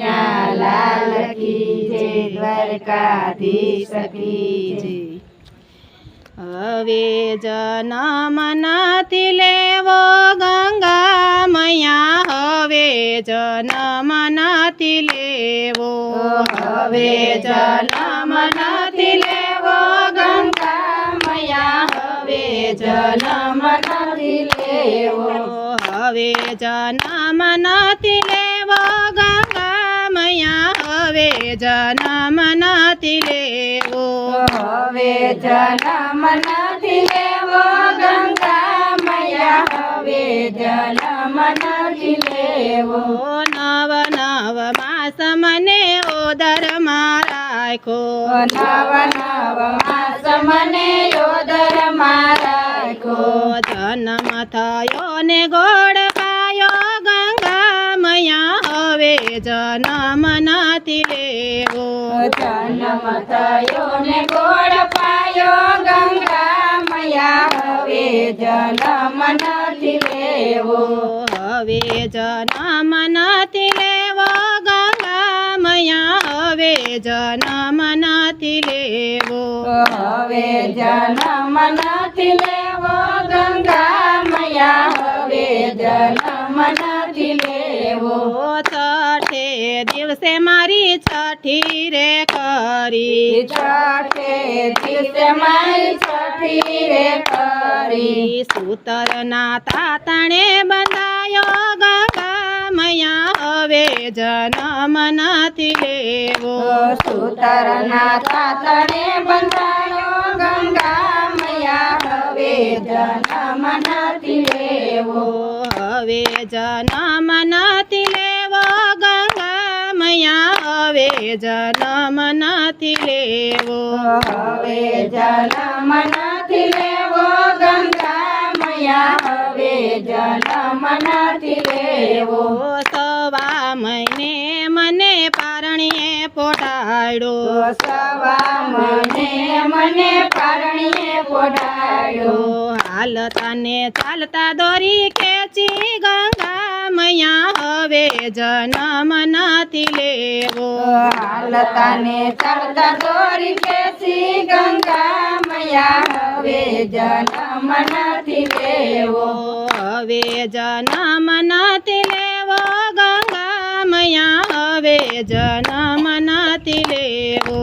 લાલ કી જય દ્વારકાધીશ કી જય. હવે જન્મ નથી લેવો ગંગા મૈયા હવે જન્મ નથી લેવો. હવે જન્મ નથી લેવો ગંગા મૈયા હવે જન્મ નથી લેવો. હવે જન્મ નથી લેવો હવે જન્મ નથી લેવો. હવે જન્મ નથી લેવો ગંગા મૈયા હવે જન્મ નથી લેવો નવ નવ માસ મને ઓદર રાખો. નવ નવ માસ મને યોદર મારાખો જન્મ થયો ને ગોળ પાયો ગંગા મૈયા હવે જન્મ નથી લેવો જન્મ થયો ને ગોળ પાયો ગંગા મૈયા હવે જન્મ નથી લેવો હવે જન્મ નથી લેવો ગંગા મૈયા હવે જન્મ નથી લેવો હવે જન્મ નથી લેવો ગંગા મૈયા હવે જન્મ નથી લેવો. છઠે દિવસે મારી છઠી રે કરી. છઠે દિવસે મારી છઠી રે કરી. સૂતરના તાતણે બંધાયો ગગા મયા હવે જન્મ નથી લેવો. સૂતરના તાતણે બંધાયો ગંગા મયા હવે જન્મ નથી લેવો. હવે જન્મ નથી લેવો ગંગા મૈયા હવે જન્મ નથી લેવો હવે જન્મ નથી લેવો. ગંગા મૈયા હવે જન્મ નથી લેવો સવા મહિને મને પારણીએ પોટાડો સવા મને મને પારણીએ પોઢાડ્યો હાલતા ને ચાલતા દોરી કેચી મૈયા હવે જન્મ નથી લેવો હાલતા ને ચાલતા દોરી ખેંચી ગંગા મૈયા હવે જન્મ નથી લેવો હવે જન્મ નથી લેવો ગંગા મૈયા હવે જન્મ નથી લેવો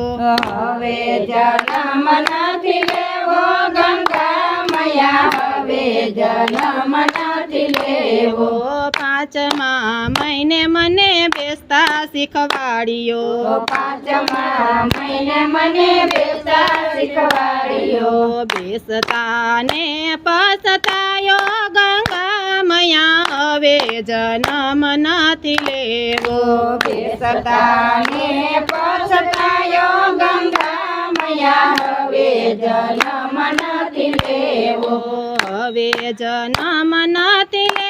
હવે જન્મ નથી લેવો ગંગા મૈયા હવે જન્મ નથી લેવો ઓ પાંચમા મહિને મને બેસતા શીખવાડ્યો પાંચમા મહિને મને બેસતા શીખવાડ્યો ઓ બેસતા ને પસતાયો ગંગા મૈયા હવે જન્મ નથી લેવો બેસતા ને પછતાયો ગંગા મૈયા હવે જન્મ નથી લેવો હવે જન્મ નથી લેવો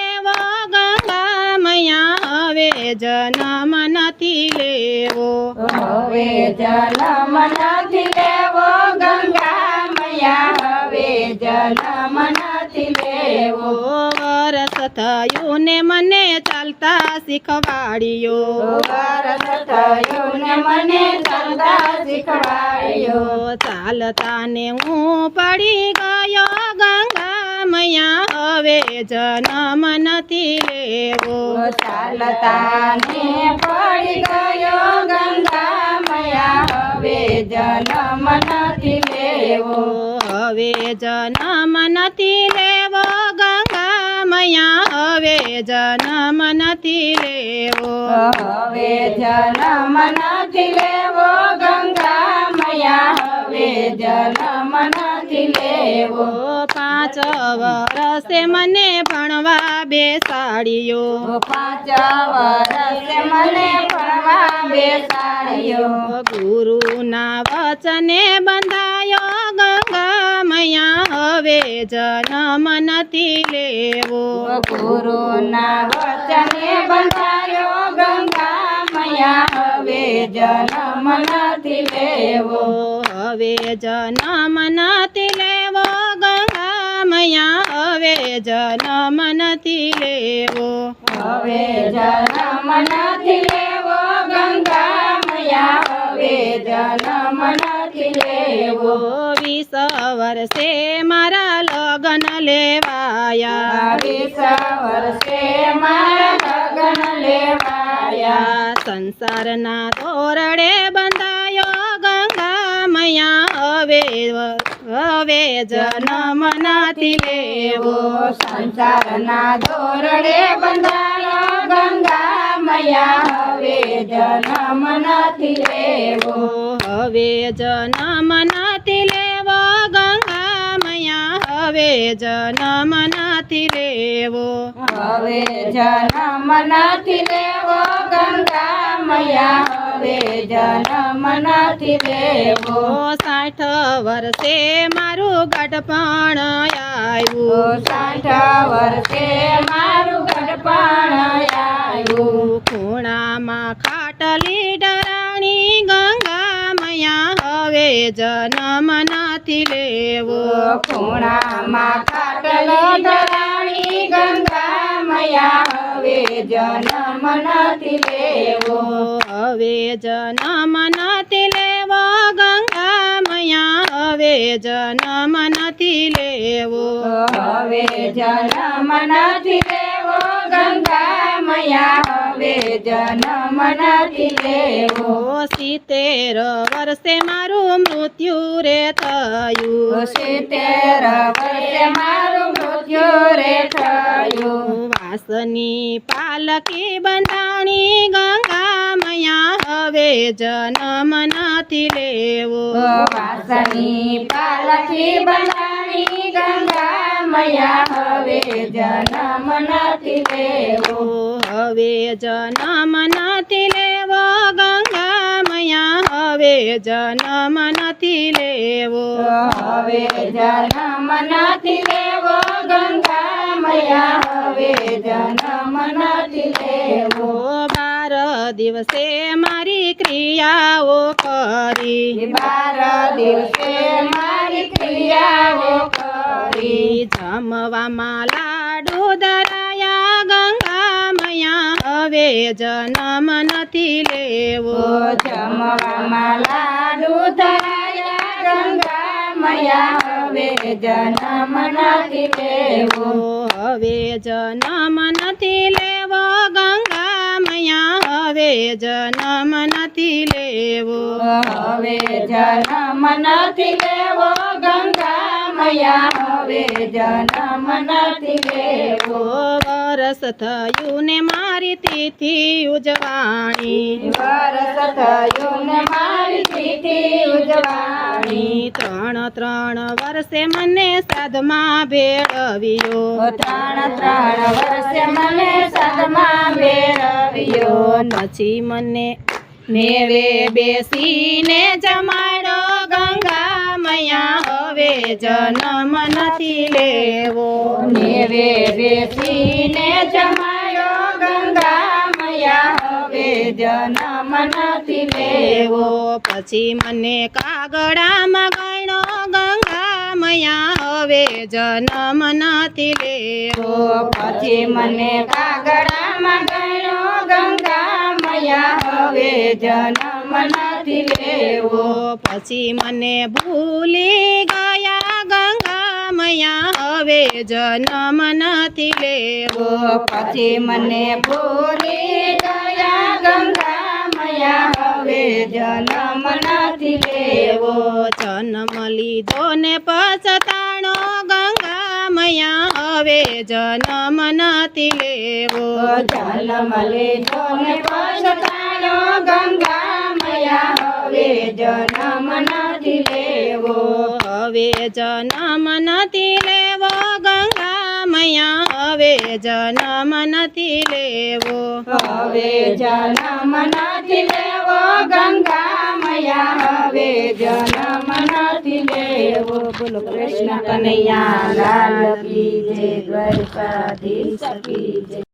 ગંગા મૈયા હવે જન્મ નથી લેવો હવે જન્મ નથી લેવો ગંગા મૈયા હવે જન્મ નથી લેવો ઓ વરસ થયું ને મને ચાલતા શીખવાડ્યો વરસ થયું ને મને ચાલતા શીખવાડ્યો ઓ ચાલતા ને હું પડી ગયો ગંગા મૈયા હવે જન્મ નથી લેવો. ચાલતા ને પડી ગયો ગંગા મયા હવે જન્મ નથી લેવો. હવે જન્મ નથી લેવો ગંગા મયા હવે જન્મ નથી લેવો. હવે જન્મ નથી લેવો ગંગા લેવો ઓ પાંચ વર્ષે મને ભણવા બેસાડ્યો પાંચ વર્ષે મને ભણવા બેસાડ્યો ગુરુના વચને બંધાયો ગંગા મૈયા હવે જન્મ નથી લેવો ગુરુના વચને બંધાયો ગંગા મૈયા હવે જન્મ નથી લેવો आवे जन्म ले वो गंगा मैया आवे जन्म नति लेवो आवे जन्म नति लेवो। गंगा मैया आवे जन्म ले वो वीस से मारा लगन लेवाया। वीस से मारा लगन लेवाया। संसार ना तोरडे बंदा મૈયા હવે હવે જન્મ નથી લેવો સંસારના દોરડે બંધાયો ગંગા મૈયા હવે જન્મ નથી લેવો હવે જન્મ નથી લેવો ગંગા મૈયા હવે જન્મ નથી લેવો હવે જન્મ નથી લેવો ગંગા મૈયા હવે જન્મ નથી લેવો સાઠ વર્ષે મારું ગઢપણ આવ્યું. સાઠ વર્ષે મારું ગઢપણ આવ્યું. ખૂણામાં ખાટલી ડરાણી ગંગા મૈયા હવે જન્મ નથી લેવો ખૂણામાં ખાટલી ડરાણી ગંગા મયા હવે જન્મ નથી લેવો. હવે જન્મ નથી લેવો ગંગા મૈયા હવે જન્મ નથી લેવો. હવે જન્મ નથી લેવો ગંગા મયા હવે જન્મ નથી લેવો. સિત્તેર વર્ષે મારું મૃત્યુ રે થયું. સિત્તેર વર્ષે મારું મૃત્યુ રે થયું વાસની પાલકી બંધાણી ગંગા મૈયા હવે જન્મ નથી લેવો વાસની પાલખી બનાવી ગંગા મૈયા હવે જન્મ નથી લેવો હવે જન્મ નથી લેવો ગંગા મૈયા હવે જન્મ નથી લેવો હવે જન્મ નથી લેવો ગંગા મૈયા હવે જન્મ નથી લેવો બાર દિવસે મારી ક્રિયાઓ કરી બાર દિવસે મારી ક્રિયાઓ કરી જમવામાં લાડુ દરાયા ગંગા મયા હવે જન્મ નથી લેવો જમવામાં લાડુ ગંગા મૈયા હવે જન્મ નથી લેવો. હવે જન્મ નથી લેવો ગંગા મૈયા હવે જન્મ નથી લેવો. હવે જન્મ નથી લેવો ગંગા મૈયા હવે જન્મ નથી લેવો. વરસ થયું ને મારી તિથિ ઉજવાણી વરસ થયું ને મારી તિથિ ઉજવાણી ત્રણ ત્રણ વર્ષે મને સાધમાં ભેળવ્યો ત્રણ ત્રણ વર્ષે મને સદમાં ભેરવ્યો પછી મને મેવે બેસીને જમાડો ગંગા મૈયા હવે જન્મ નથી લેવો. નેવે બેસીને જમાયો ગંગા મૈયા હવે જન્મ નથી લેવો. લેવો પછી મને કાગડામાં ગણો ગંગા મૈયા હવે જન્મ નથી લેવો. પછી મને કાગડામાં ગણો ગંગા મૈયા હવે જન્મ નથી લેવો. પછી મને ભૂલી ગયા ગંગા મયા હવે જન્મ નથી લેવો. પછી મને ભૂલી ગયા ગંગા મૈયા હવે જન્મ નથી લેવો. જન્મ લીધો ને પછતાણો ગંગા મયા હવે જન્મ નથી લેવો. જન્મ લીધો ને પછતાણો ગંગા મૈયા હવે જન્મ નથી લેવો. હવે જન્મ નથી લેવો ગંગા મૈયા હવે જન્મ નથી લેવો. હવે જન્મ નથી લેવો ગંગા મૈયા હવે જન્મ નથી લેવો. બોલો કૃષ્ણ કનૈયા લાલ કી જય દ્વારકાધીશ કી જય.